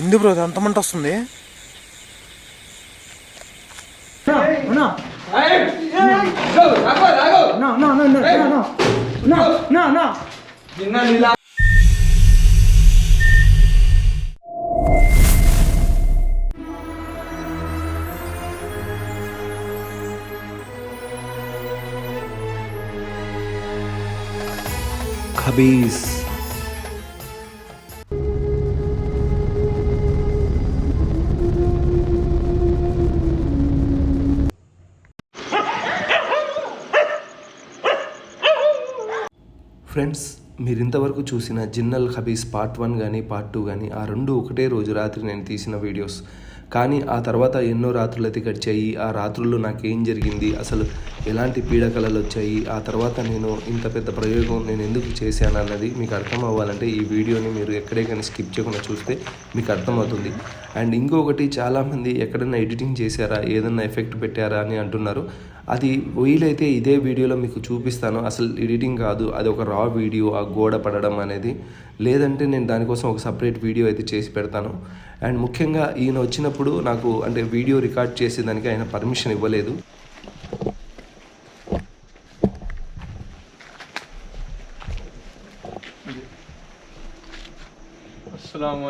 ఎందు బ్రో అంత మంట వస్తుంది? కబీస్ ఫ్రెండ్స్ మీరు ఇంతవరకు చూసిన జిన్నల్ హబీస్ పార్ట్ వన్ కానీ పార్ట్ టూ కానీ ఆ రెండు ఒకటే రోజు రాత్రి నేను తీసిన వీడియోస్ కానీ ఆ తర్వాత ఎన్నో రాత్రులు అయితే గడిచాయి ఆ రాత్రుల్లో నాకేం జరిగింది? అసలు ఎలాంటి పీడకలలు వచ్చాయి? ఆ తర్వాత నేను ఇంత పెద్ద ప్రయోగం నేను ఎందుకు చేశాను అన్నది మీకు అర్థం అవ్వాలంటే ఈ వీడియోని మీరు ఎక్కడే కానీ స్కిప్ చేయకుండా చూస్తే మీకు అర్థమవుతుంది. అండ్ ఇంకొకటి చాలామంది ఎక్కడైనా ఎడిటింగ్ చేశారా? ఏదైనా ఎఫెక్ట్ పెట్టారా? అని అంటున్నారు. అది వీలైతే ఇదే వీడియోలో మీకు చూపిస్తాను. అసలు ఎడిటింగ్ కాదు అది ఒక రా వీడియో ఆ గోడ పడడం అనేది. లేదంటే నేను దానికోసం ఒక సపరేట్ వీడియో అయితే చేసి పెడతాను. అండ్ ముఖ్యంగా ఈయన వచ్చినప్పుడు నాకు అంటే వీడియో రికార్డ్ చేసేదానికి ఆయన పర్మిషన్ ఇవ్వలేదు. అస్సలం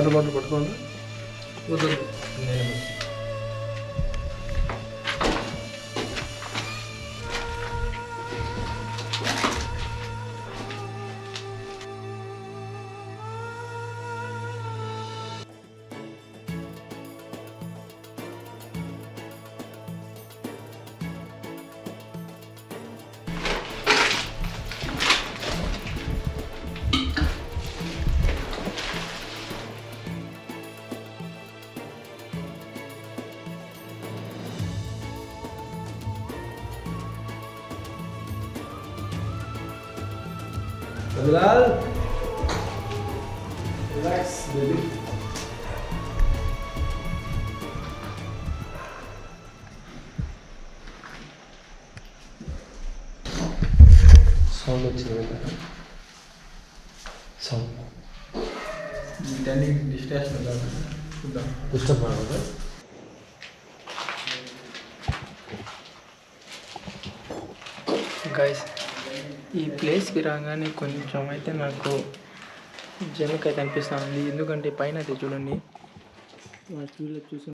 వాటర్ బాటిల్ పట్టుకోండి. בכלל. רילקס, בלי. Sound ziehen. Ne? Sound. Die Gut, dann machen wir das. ప్లేస్కి రాగానే కొంచెం అయితే నాకు జనక్ అయితే అనిపిస్తుంది ఎందుకంటే పైన అయితే చూడండి. చూసి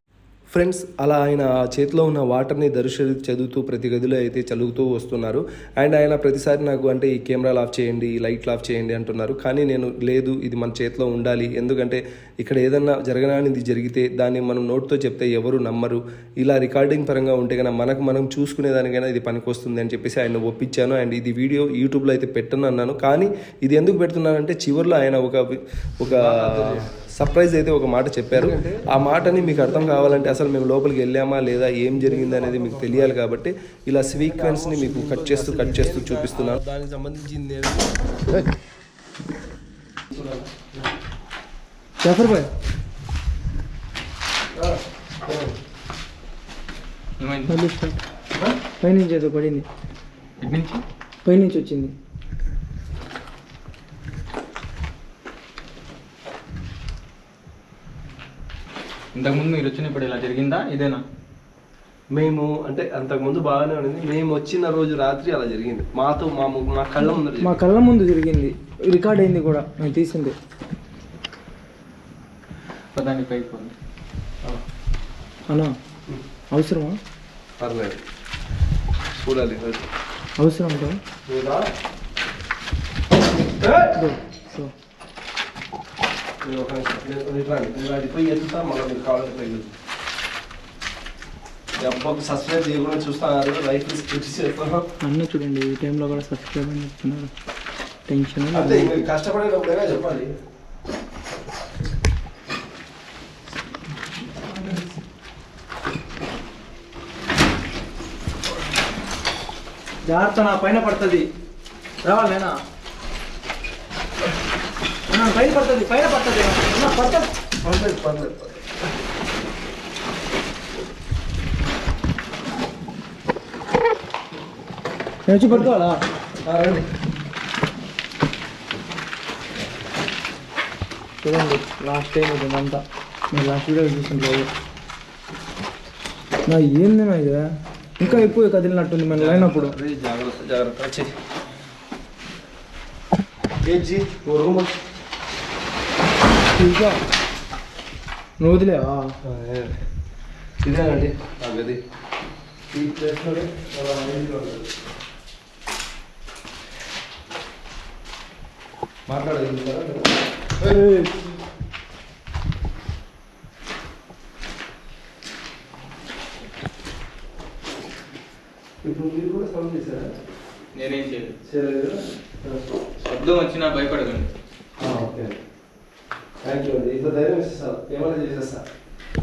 ఫ్రెండ్స్ అలా ఆయన ఆ చేతిలో ఉన్న వాటర్ని దర్శ చదువుతూ ప్రతి గదిలో అయితే చదువుతూ వస్తున్నారు. అండ్ ఆయన ప్రతిసారి నాకు అంటే ఈ కెమెరాలు ఆఫ్ చేయండి ఈ లైట్లు ఆఫ్ చేయండి అంటున్నారు. కానీ నేను లేదు ఇది మన చేతిలో ఉండాలి. ఎందుకంటే ఇక్కడ ఏదన్నా జరగనానిది జరిగితే దాన్ని మనం నోట్తో చెప్తే ఎవరు నమ్మరు. ఇలా రికార్డింగ్ పరంగా ఉంటే కనుక మనకు మనం చూసుకునేదానికైనా ఇది పనికొస్తుంది అని చెప్పేసి ఆయన ఒప్పించాను. అండ్ ఇది వీడియో యూట్యూబ్లో అయితే పెట్టను అన్నాను. కానీ ఇది ఎందుకు పెడుతున్నానంటే చివరిలో ఆయన ఒక ఒక సర్ప్రైజ్ అయితే ఒక మాట చెప్పారు. ఆ మాటని మీకు అర్థం కావాలంటే అసలు మేము లోపలికి వెళ్ళామా లేదా ఏం జరిగింది అనేది మీకు తెలియాలి కాబట్టి ఇలా సీక్వెన్స్ని మీకు కట్ చేస్తూ కట్ చేస్తూ చూపిస్తున్నాను. దానికి సంబంధించింది జాఫర్ స్టార్ట్ పైనుంచి ఏదో పడింది. పైనుంచి వచ్చింది. ఇంతకుముందు మీరు వచ్చినప్పుడు ఇలా జరిగిందా? ఇదేనా? మేము అంటే అంతకుముందు బాగానే ఉండింది. మేము వచ్చిన రోజు రాత్రి అలా జరిగింది. మాతో మా ము- మా కళ్ళ ముందర మా కళ్ళ ముందు జరిగింది. రికార్డ్ అయింది కూడా. నేను తీసింది. పదానికి పైకి పోండి. అన్నా అవసరమా? పర్లేదు. చూడాలి అవసరం అంటావా? చూడా ఒక సబ్స్క్రైబ్ చేయకుండా లైఫ్ అన్నీ చూడండి ఈ టైంలో కూడా సబ్స్క్రైబ్ అని చెప్తున్నారు టెన్షన్ అదే కష్టపడేటప్పుడేగా చెప్పాలి జాగ్రత్త నా పైన పడుతుంది రావాలి నేనా పైన పడుతుంది పైన పడుతుంది అన్న పడుతుంది పర్లేదు పర్లేదు నేను వచ్చి పట్టుకోవాలా రండి చూడండి లాస్ట్ టైం ఇది అంతా నేను లాస్ట్ వీడియో చూస్తుంటారు నా ఏంది నా ఇది ఇంకా ఎక్కువ కదిలినట్టుంది మనం లేనప్పుడు అరే జాగ్రత్త జాగ్రత్త వచ్చి ఏంటి ఓ రూమ్ ఇంకా నువ్వు వదిలేవా ఇదేనండి నా గది. ఈ ప్లేస్లోనే ఏయ్. ఇప్పుడు మీరు కూడా సౌండ్ చేశారా? నేనేం చేయలేదు. చేయలేదు? శబ్దం వచ్చినా భయపడకండి ఓకే థ్యాంక్ యూ అండి ఇంత ధైర్యం ఇస్తాను ఏమైనా చేసేస్తా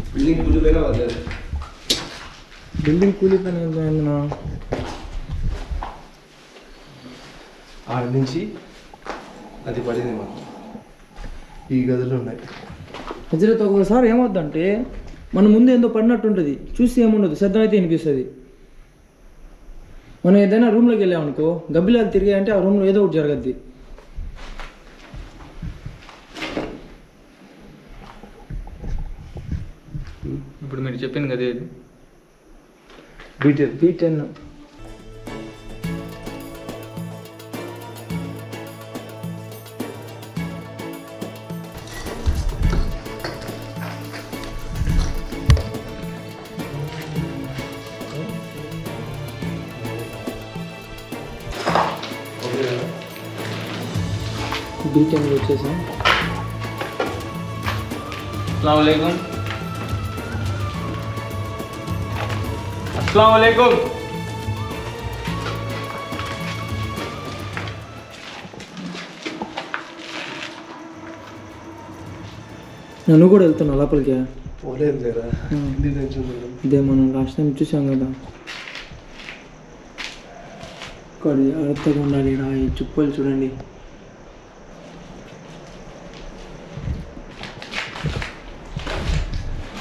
బిల్డింగ్ కూలిపోయినా వద్లేదు బిల్డింగ్ కూలిపోయిన నా ఆడ నుంచి అది పడింది మాకు. ఈ గదులు ఉన్నాయి. హజరత్ ఒక్కొక్కసారి ఏమవుద్దంటే మన ముందు ఏందో పడినట్టు ఉంటుంది చూస్తే ఏముండదు శబ్దం అయితే వినిపిస్తుంది. మనం ఏదైనా రూమ్లోకి వెళ్ళామనుకో గబ్బిలాలు తిరిగాయంటే ఆ రూమ్లో ఏదో ఒకటి జరగద్ది. ఇప్పుడు మీరు చెప్పింది కదా ఇది. బీటెన్ బీ టెన్ బీ టెన్కి వచ్చేసాం అస్సలం నన్ను కూడా వెళ్తున్నా లోపలికి. పోలేదు లేరా. ఇది టెన్షన్ లేదు. ఇదే మనం లాస్ట్ టైం చూసాం కదా. ఇక్కడ జాగ్రత్తగా ఉండాలి రా ఈ చుప్పలు చూడండి.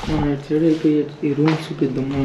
మనం ఇటు సైడ్ వెళ్ళిపోయి ఈ రూమ్ చూపిద్దాము?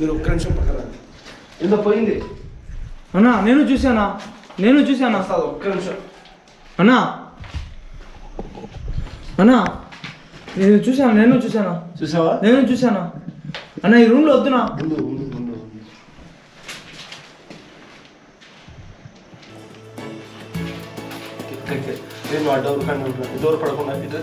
మీరు ఒక్క నిమిషం పక్కన. ఎంత పోయింది? అన్నా నేను చూసానా నేను చూసానా వస్తాను ఒక్క నిమిషం. అన్నా. అన్నా. నేను చూసాను నేను చూసానా చూసావా? నేను చూసానా అన్న ఈ రూమ్లో వద్దునా? నేను ఆ డోర్ కానీ ఉంటాను డోర్ పడకుండా రెడీగా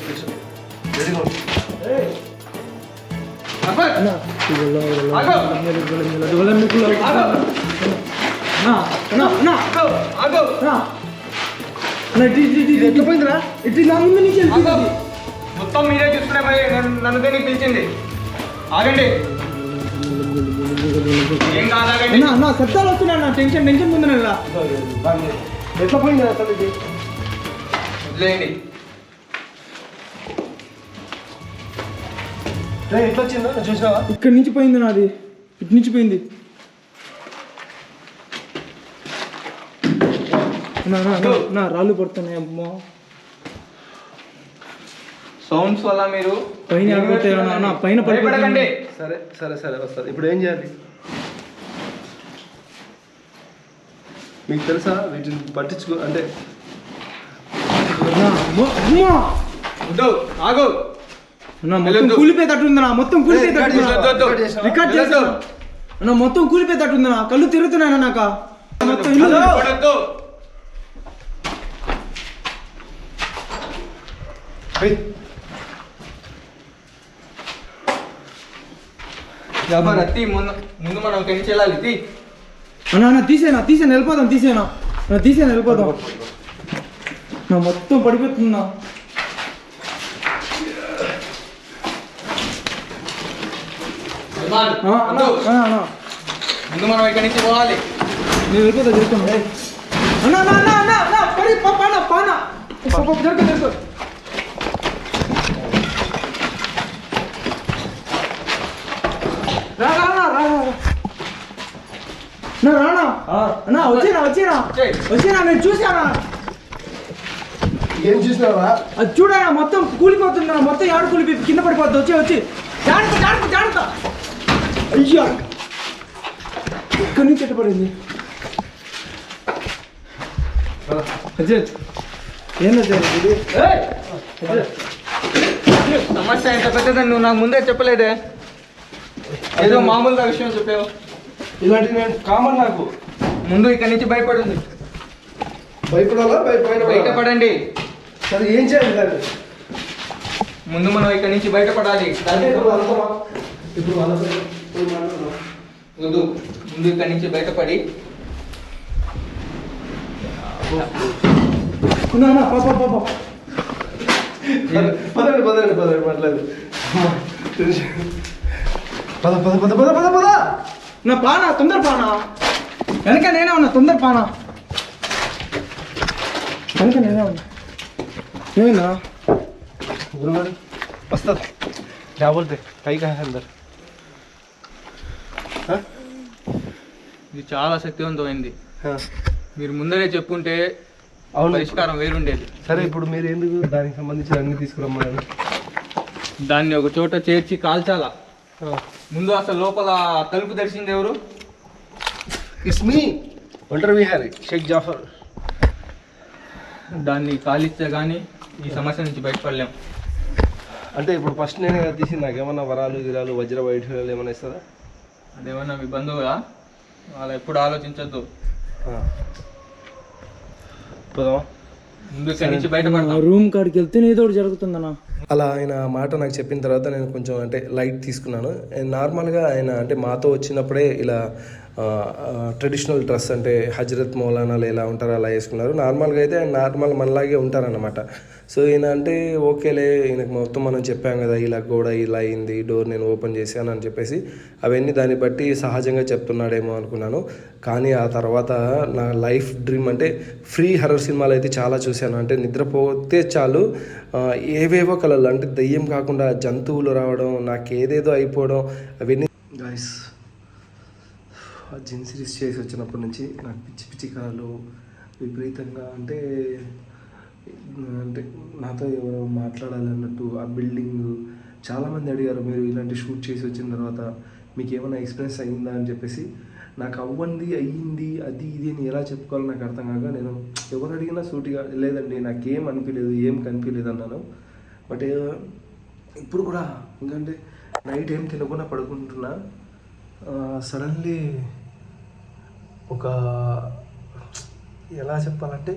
ఇటు, ముందు నుంచి. మొత్తం మీరే చూసుకునే నన్ను పిలిచింది ఆగండి అన్నా అన్నా శబ్దాలు వస్తున్నాయి అన్న టెన్షన్ టెన్షన్ నెల బాగుంది. ఎట్లా పోయింది అసలు ఇది? వదిలేయండి. ఎట్లా వచ్చిందా? చూసినావా? ఇక్కడి నుంచి పోయింది నాది. ఇటు నుంచి పోయింది. అన్నా, అన్నా, అన్నా, అన్నా, రాళ్ళు పడుతున్నాయి అమ్మో. సౌండ్స్ వల్ల మీరు పైన అన్న, అన్న, పైన పడిపోతుంది. సరే సరే సరే వస్తుంది ఇప్పుడు ఏం చేయాలి? మీకు తెలుసా వీటిని పట్టించుకో అంటే ఆగు. మొత్తం. కూలిపోయేటట్టు మొత్తం. రికార్డ్ నా మొత్తం కూలిపోయేటట్టు ఉందన్నా కళ్ళు తిరుగుతున్నాయన్నా నాకు. మొత్తం ఇల్లు- జబర్ అత్తి ముందు ముందు మనం నుంచి వెళ్ళాలి తీ. అన్నా తీసేనా తీసేనా వెళ్ళిపోదాం తీసేనా తీసేనా వెళ్ళిపోదాం నా మొత్తం పడిపోతున్నా. ముందు. మనం ఇక్కడి నుంచి పోవాలి. నేను వెళ్ళిపోతా చెప్తాను అన్నా అన్నా అన్నా అన్నా పడి పానా పానా. జరుగు జరుగు రా రా రా రా రా. నా రానా అన్నా వచ్చేనా వచ్చేనా. వచ్చేనా నేను చూసానా ఏం చూసినావా? అది చూడనా మొత్తం కూలిపోతుందా మొత్తం ఏడు కూలిపి కింద పడిపోద్ది వచ్చి వచ్చి. జాగ్రత్త జాగ్రత్త జాగ్రత్త. అయ్యా. ఇక్కడి నుంచి ఎట్ట పడింది? అజయ్. ఏం ఇది సమస్య ఎంత పెద్దదని నువ్వు నాకు ముందే చెప్పలేదే. ఏదో మామూలుగా విషయం చెప్పావు. ఇలాంటి నేను కామన్ నాకు. ముందు ఇక్కడి నుంచి భయపడింది భయపడాలా? భయపడ బయటపడండి సరే ఏం చేయాలి దాన్ని? ముందు మనం ఇక్కడి నుంచి బయటపడాలి ఇప్పుడు. ముందు ముందు ఇక్కడి నుంచి బయటపడి. పదండి పదండి పదండి పర్లేదు పద పద పద పద పద పద. నా పానా తొందర పానా వెనక నేనే ఉన్నా తొందర పానా వెనక నేనే ఉన్నా నేనా गुरुवारी असतात क्या बोलते काही काय आहे अंदर ఇది చాలా శక్తివంతమైంది हा. మీరు ముందరే చెప్పుంటే అవును పరిష్కారం వేరుండేది సరే ఇప్పుడు మీరు ఎందుకు దానికి సంబంధించిన అన్ని తీసుకురమ్మన్నారు దాన్ని ఒక చోట చేర్చి కాల్చాలా ముందు అసలు లోపల తలుపు తెరిచింది ఎవరు? ఇట్స్ మీ ఒంటరి విహారీ షేక్ జాఫర్ దాన్ని కాలిస్తే కానీ ఈ సమస్య నుంచి బయటపడలేం. అంటే ఇప్పుడు ఫస్ట్ నేను కదా తీసింది నాకు ఏమన్నా వరాలు గిరాలు వజ్ర వైఢూర్యాలు ఏమైనా ఇస్తుందా అదేమన్నా మీ బంధువులా? వాళ్ళు ఎప్పుడు ఆలోచించొద్దు. పోదామా? ముందు ఇక్కడి నుంచి బయటపడతాం. రూమ్ కాడికి వెళ్తే ఏదో ఒకటి జరుగుతుందన్నా. అలా ఆయన మాట నాకు చెప్పిన తర్వాత నేను కొంచెం అంటే లైట్ తీసుకున్నాను. నార్మల్గా ఆయన అంటే మాతో వచ్చినప్పుడే ఇలా ట్రెడిషనల్ డ్రెస్ అంటే హజరత్ మౌలానాలు ఎలా ఉంటారో అలా వేసుకున్నారు. నార్మల్గా అయితే ఆయన నార్మల్ మనలాగే ఉంటారన్నమాట. సో ఈయన అంటే ఓకేలే ఈయనకు మొత్తం మనం చెప్పాం కదా ఇలా గోడ ఇలా అయింది డోర్ నేను ఓపెన్ చేశాను అని చెప్పేసి అవన్నీ దాన్ని బట్టి సహజంగా చెప్తున్నాడేమో అనుకున్నాను. కానీ ఆ తర్వాత నా లైఫ్ డ్రీమ్ అంటే ఫ్రీ హర్రర్ సినిమాలు అయితే చాలా చూశాను. అంటే నిద్రపోతే చాలు ఏవేవో కలలు అంటే దయ్యం కాకుండా జంతువులు రావడం నాకు ఏదేదో అయిపోవడం అవన్నీ గైస్ జిన్ సిరీస్ చేసి వచ్చినప్పటి నుంచి నాకు పిచ్చి పిచ్చి కళలు విపరీతంగా అంటే అంటే నాతో ఎవరో మాట్లాడాలన్నట్టు ఆ బిల్డింగ్ చాలామంది అడిగారు మీరు ఇలాంటి షూట్ చేసి వచ్చిన తర్వాత మీకు ఏమైనా ఎక్స్పీరియన్స్ అయిందా అని చెప్పేసి. నాకు అవ్వంది అయ్యింది అది ఇది అని ఎలా చెప్పుకోవాలో నాకు అర్థం కాక నేను ఎవరు అడిగినా సూటిగా లేదండి నాకేం అనిపించలేదు ఏం కనిపించలేదు అన్నాను. బట్ ఇప్పుడు కూడా ఎందుకంటే నైట్ ఏం తినకుండా పడుకుంటున్నా సడన్లీ ఒక ఎలా చెప్పాలంటే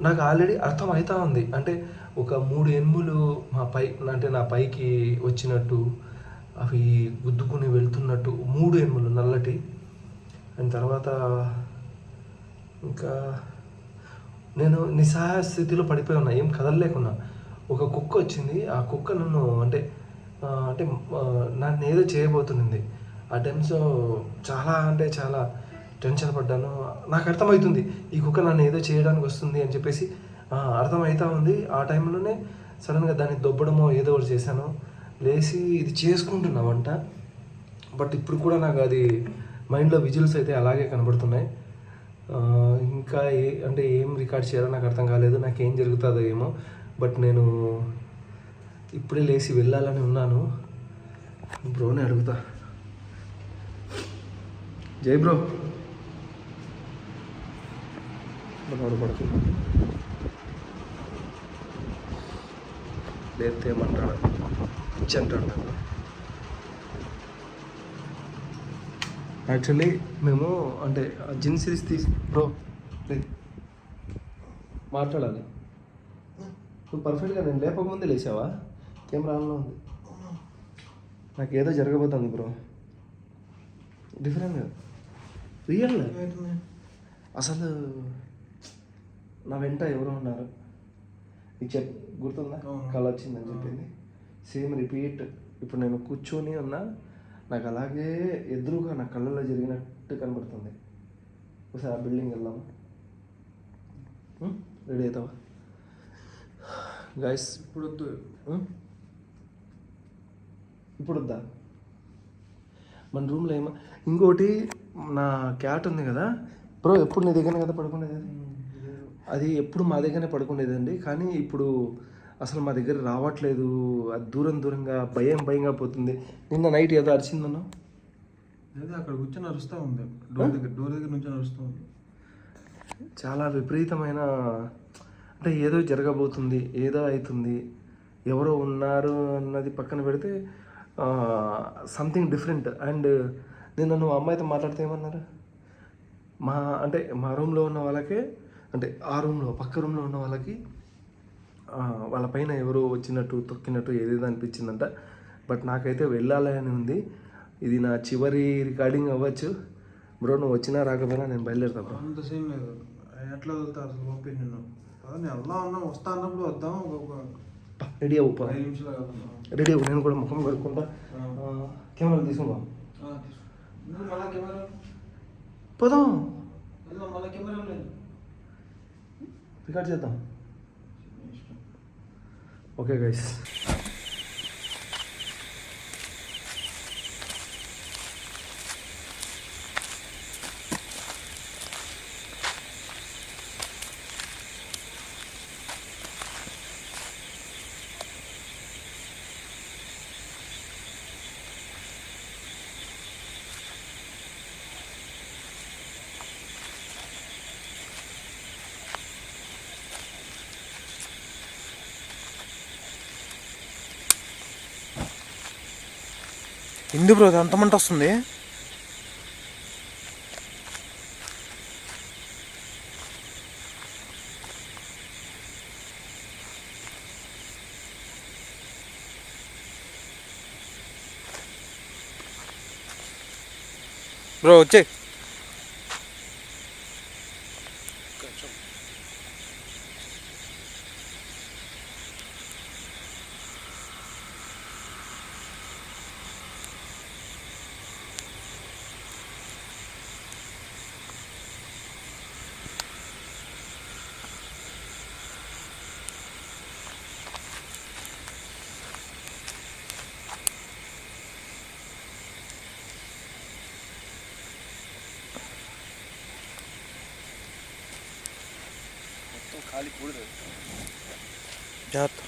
నాకు ఆల్రెడీ అర్థం అవుతా ఉంది. అంటే ఒక మూడు ఎనుములు మా పై అంటే నా పైకి వచ్చినట్టు అవి గుద్దుకుని వెళ్తున్నట్టు మూడు ఎనుములు నల్లటి. అండ్ తర్వాత ఇంకా నేను నిస్సహాయ స్థితిలో పడిపోయి ఉన్నా ఏం కదలలేకున్నా. ఒక కుక్క వచ్చింది. ఆ కుక్క నన్ను అంటే అంటే నన్ను ఏదో చేయబోతుంది ఆ టైమ్స్లో చాలా అంటే చాలా టెన్షన్ పడ్డాను. నాకు అర్థమవుతుంది ఈ కుక్క నన్ను ఏదో చేయడానికి వస్తుంది అని చెప్పేసి అర్థమవుతా ఉంది. ఆ టైంలోనే సడన్గా దాన్ని దొబ్బడమో ఏదో ఒకటి చేశాను. లేచి ఇది చేసుకుంటున్నా వంట. బట్ ఇప్పుడు కూడా నాకు అది మైండ్లో విజువల్స్ అయితే అలాగే కనబడుతున్నాయి. ఇంకా ఏ అంటే ఏం రికార్డ్ చేయాలో నాకు అర్థం కాలేదు. నాకు ఏం జరుగుతుందో ఏమో. బట్ నేను ఇప్పుడే లేచి వెళ్ళాలని ఉన్నాను. బ్రోని అడుగుతా. జై బ్రో. మనోడు లేతే ఏమంటాడు? నాకు యాక్చువల్లీ మేము అంటే జిన్ సిరీస్ తీసి బ్రో మాట్లాడాలి. నువ్వు పర్ఫెక్ట్గా నేను లేపకముందే లేచావా? కెమెరా ఆన్లో ఉంది. నాకు ఏదో జరగబోతుంది బ్రో. డిఫరెంట్ రియల్ అసలు నా వెంట ఎవరో ఉన్నారు. నీకు చెప్ గుర్తుందా? కళ వచ్చిందని చెప్పింది. సేమ్ రిపీట్ ఇప్పుడు నేను కూర్చొని ఉన్నా నాకు అలాగే ఎదురుగా నా కళ్ళలో జరిగినట్టు కనబడుతుంది. ఒకసారి ఆ బిల్డింగ్ వెళ్దామా రెడీ అవుతావా? గాయస్ ఇప్పుడు వద్దు ఇప్పుడు వద్దా మన రూమ్లో ఏమో ఇంకోటి నా క్యాట్ ఉంది కదా. బ్రో ఎప్పుడు నీ దగ్గర కదా పడుకునేది? అది ఎప్పుడు మా దగ్గరనే పడుకునేదండి. కానీ ఇప్పుడు అసలు మా దగ్గర రావట్లేదు. అది దూరం దూరంగా భయం భయంగా పోతుంది. నిన్న నైట్ ఏదో అరిచిందన్నా? అదే అక్కడ కూర్చొని అరుస్తూ ఉంది. డోర్ దగ్గర డోర్ దగ్గర నుంచి అరుస్తూ ఉంది. చాలా విపరీతమైన అంటే ఏదో జరగబోతుంది ఏదో అవుతుంది ఎవరో ఉన్నారు అన్నది పక్కన పెడితే సంథింగ్ డిఫరెంట్ అండ్ నిన్న నువ్వు అమ్మాయితో మాట్లాడితే ఏమన్నారు? మా అంటే మా రూమ్లో ఉన్న వాళ్ళకే అంటే ఆ రూమ్లో పక్క రూమ్లో ఉన్న వాళ్ళకి వాళ్ళ పైన ఎవరో వచ్చినట్టు తొక్కినట్టు ఏదేదో అనిపించిందంట. బట్ నాకైతే వెళ్ళాలి అని ఉంది. ఇది నా చివరి రికార్డింగ్ అవ్వచ్చు. బ్రో నువ్వు వచ్చినా రాకపోయినా నేను బయలుదేరుతా బ్రో. అంత సీన్ లేదు. ఎట్లా వెళ్తా అసలు పంపి నిన్ను? నేను వెళ్దాం ఉన్నా వస్తా అన్నప్పుడు వద్దాం రెడీ అవ్వు రెడీ అవ్వు నేను కూడా ముఖం కడుక్కుంటా. కెమెరా తీసుకుందాం మళ్ళా కెమెరా పోదాం. మళ్ళా కెమెరా లేదు రికార్డ్ చేద్దాం. ఓకే గైస్ ఎందు బ్రో అంత మంట వస్తుంది? బ్రో వచ్చే జాగ్రత్త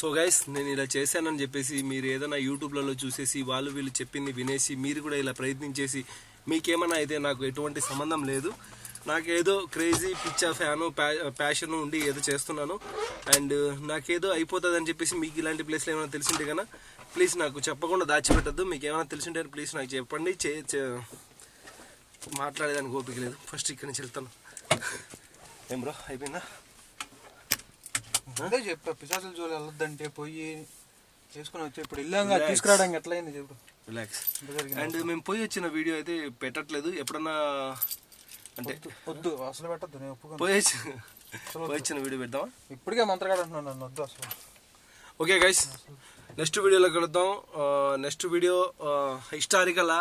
సో గైస్ నేను ఇలా చేశానని చెప్పేసి మీరు ఏదైనా యూట్యూబ్లలో చూసేసి వాళ్ళు వీళ్ళు చెప్పింది వినేసి మీరు కూడా ఇలా ప్రయత్నించేసి మీకేమైనా అయితే నాకు ఎటువంటి సంబంధం లేదు. నాకేదో క్రేజీ పిచ్చా ఫ్యాను ప్యాషన్ ఉండి ఏదో చేస్తున్నాను. అండ్ నాకేదో అయిపోతుంది అని చెప్పేసి మీకు ఇలాంటి ప్లేస్లో ఏమైనా తెలిసింటే కన్నా ప్లీజ్ నాకు చెప్పకుండా దాచిపెట్టద్దు. మీకు ఏమైనా తెలిసింటే ప్లీజ్ నాకు చెప్పండి. చే చే- మాట్లాడేదానికి ఓపిక లేదు. ఫస్ట్ ఇక్కడి నుంచి వెళ్తాను. ఏం బ్రో అయిపోయిందా? అదే చెప్పా పిశాచుల జోలి వెళ్ళొద్దంటే పోయి చేసుకుని వచ్చి ఇప్పుడు వెళ్ళాక తీసుకురావడానికి ఎట్లయింది చెప్పు. రిలాక్స్? అండ్ మేము పోయి వచ్చిన వీడియో అయితే పెట్టట్లేదు. ఎప్పుడన్నా అంటే వద్దు అసలు పెట్టద్దు నేను ఒప్పుకోను. పోయి వచ్చి పోయి వచ్చిన వీడియో పెడదామా? ఇప్పటికే మంత్రగాడు అంటున్నాను నన్ను వద్దు అసలు. ఓకే గైస్ నెక్స్ట్ వీడియోలో కలుద్దాం. నెక్స్ట్ వీడియో హిస్టారికలా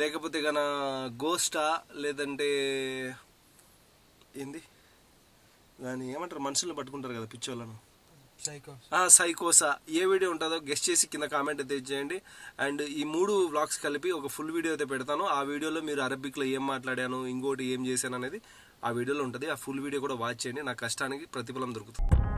లేకపోతే గన గోస్టా లేదంటే ఏంది? కానీ ఏమంటారు మనుషులను పట్టుకుంటారు కదా పిచ్చోళ్ళను. సైకోసా ఏ వీడియో ఉంటుందో గెస్ట్ చేసి కింద కామెంట్ అయితే చేయండి అండ్ ఈ మూడు వ్లాగ్స్ కలిపి ఒక ఫుల్ వీడియో అయితే పెడతాను. ఆ వీడియోలో మీరు అరబిక్లో ఏం మాట్లాడాను ఇంకోటి ఏం చేశాను అనేది ఆ వీడియోలో ఉంటుంది. ఆ ఫుల్ వీడియో కూడా వాచ్ చేయండి. నా కష్టానికి ప్రతిఫలం దొరుకుతుంది.